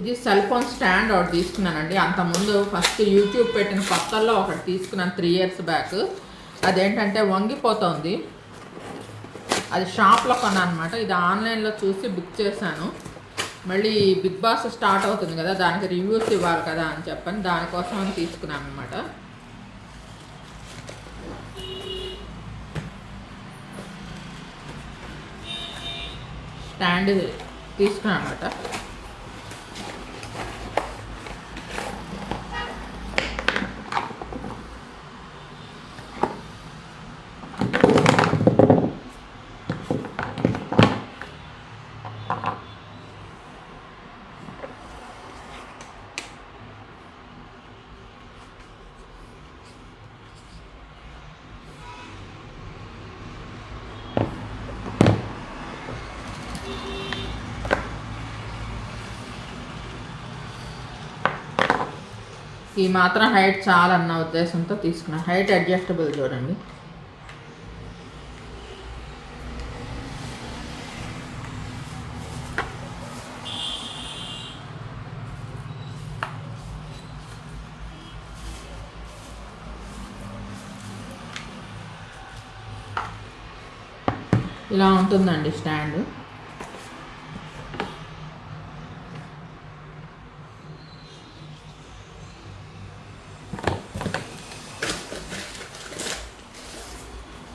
ఇది cell phone stand ఒకటి తీసుకున్నానండి. అంతకుముందు ఫస్ట్ యూట్యూబ్ పెట్టిన కొత్తల్లో ఒకటి తీసుకున్నాను త్రీ ఇయర్స్ బ్యాక్ అదేంటంటే వంగిపోతుంది. అది షాప్లో కొన్నాను అనమాట ఇది ఆన్లైన్లో చూసి బుక్ చేశాను. మళ్ళీ బిగ్ బాస్ స్టార్ట్ అవుతుంది కదా దానికి రివ్యూస్ ఇవ్వాలి కదా అని చెప్పని దానికోసం అని తీసుకున్నాను అనమాట స్టాండ్ తీసుకున్నాను అనమాట ఈ మాత్రం హైట్ చాలా అన్న ఉద్దేశంతో తీసుకున్నాను హైట్ అడ్జస్టబుల్ చూడండి. ఇలా ఉంటుందండి స్టాండ్.